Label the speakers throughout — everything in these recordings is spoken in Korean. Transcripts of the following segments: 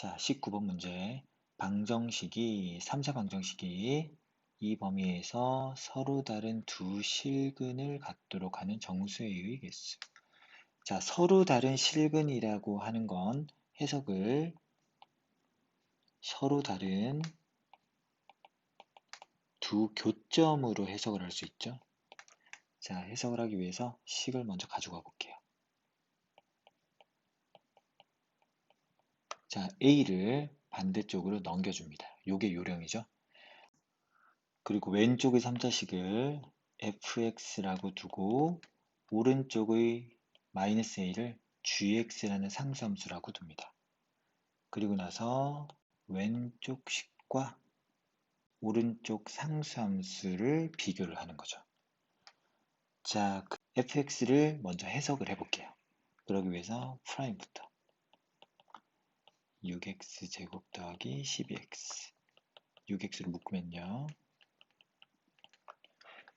Speaker 1: 자, 19번 문제. 방정식이, 3차 방정식이 이 범위에서 서로 다른 두 실근을 갖도록 하는 정수의 개수. 자, 서로 다른 실근이라고 하는 건 해석을 서로 다른 두 교점으로 해석을 할 수 있죠. 자, 해석을 하기 위해서 식을 먼저 가져가 볼게요. 자, A를 반대쪽으로 넘겨줍니다. 요게 요령이죠. 그리고 왼쪽의 3자식을 fx라고 두고 오른쪽의 마이너스 a를 gx라는 상수함수라고 둡니다. 그리고 나서 왼쪽 식과 오른쪽 상수함수를 비교를 하는 거죠. 자, 그 fx를 먼저 해석을 해볼게요. 그러기 위해서 프라임부터 6x 제곱 더하기 12x 6x를 묶으면요.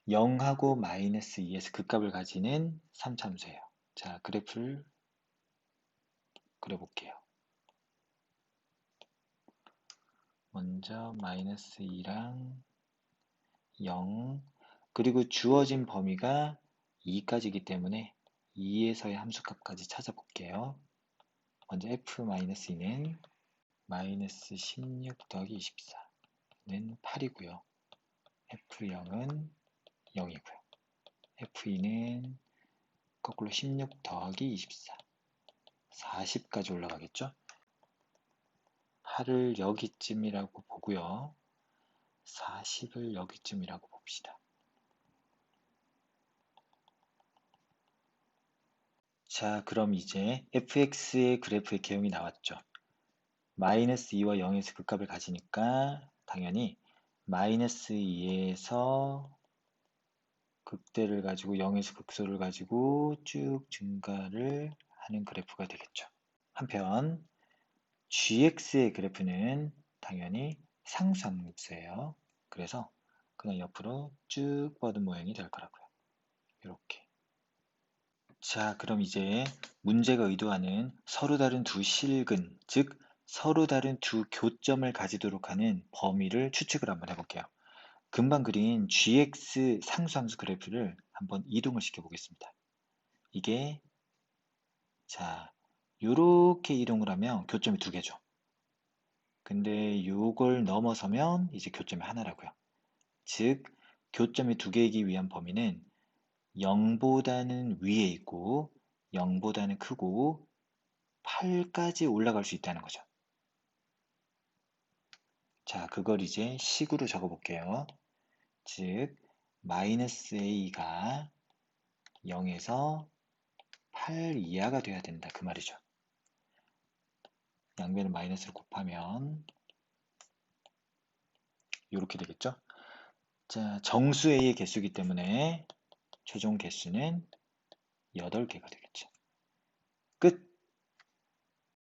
Speaker 1: 0하고 마이너스 2에서 극값을 가지는 3참수예요. 자 그래프를 그려볼게요. 먼저 마이너스 2랑 0 그리고 주어진 범위가 2까지이기 때문에 2에서의 함수값까지 찾아볼게요 먼저 f-2는 마이너스 16 더하기 24는 8이고요. f0은 0이고요. f2는 거꾸로 16 더하기 24 40까지 올라가겠죠? 8을 여기쯤이라고 보고요. 40을 여기쯤이라고 봅시다. 자, 그럼 이제 fx의 그래프의 개형이 나왔죠. 마이너스 2와 0에서 극값을 가지니까 당연히 마이너스 2에서 극대를 가지고 0에서 극소를 가지고 쭉 증가를 하는 그래프가 되겠죠. 한편 gx의 그래프는 당연히 상수함수예요. 그래서 그냥 옆으로 쭉 뻗은 모양이 될 거라고요. 이렇게. 자, 그럼 이제 문제가 의도하는 서로 다른 두 실근, 즉 서로 다른 두 교점을 가지도록 하는 범위를 추측을 한번 해볼게요. 금방 그린 gx 상수함수 그래프를 한번 이동을 시켜 보겠습니다. 이게 자, 요렇게 이동을 하면 교점이 두 개죠. 근데 요걸 넘어서면 이제 교점이 하나라고요. 즉, 교점이 두 개이기 위한 범위는 0보다는 위에 있고 0보다는 크고 8까지 올라갈 수 있다는 거죠. 자, 그걸 이제 식으로 적어 볼게요. 즉, 마이너스 a가 0에서 8 이하가 돼야 된다. 그 말이죠. 양변을 마이너스를 곱하면 이렇게 되겠죠. 자, 정수 a의 개수이기 때문에 최종 개수는 8개가 되겠죠. 끝!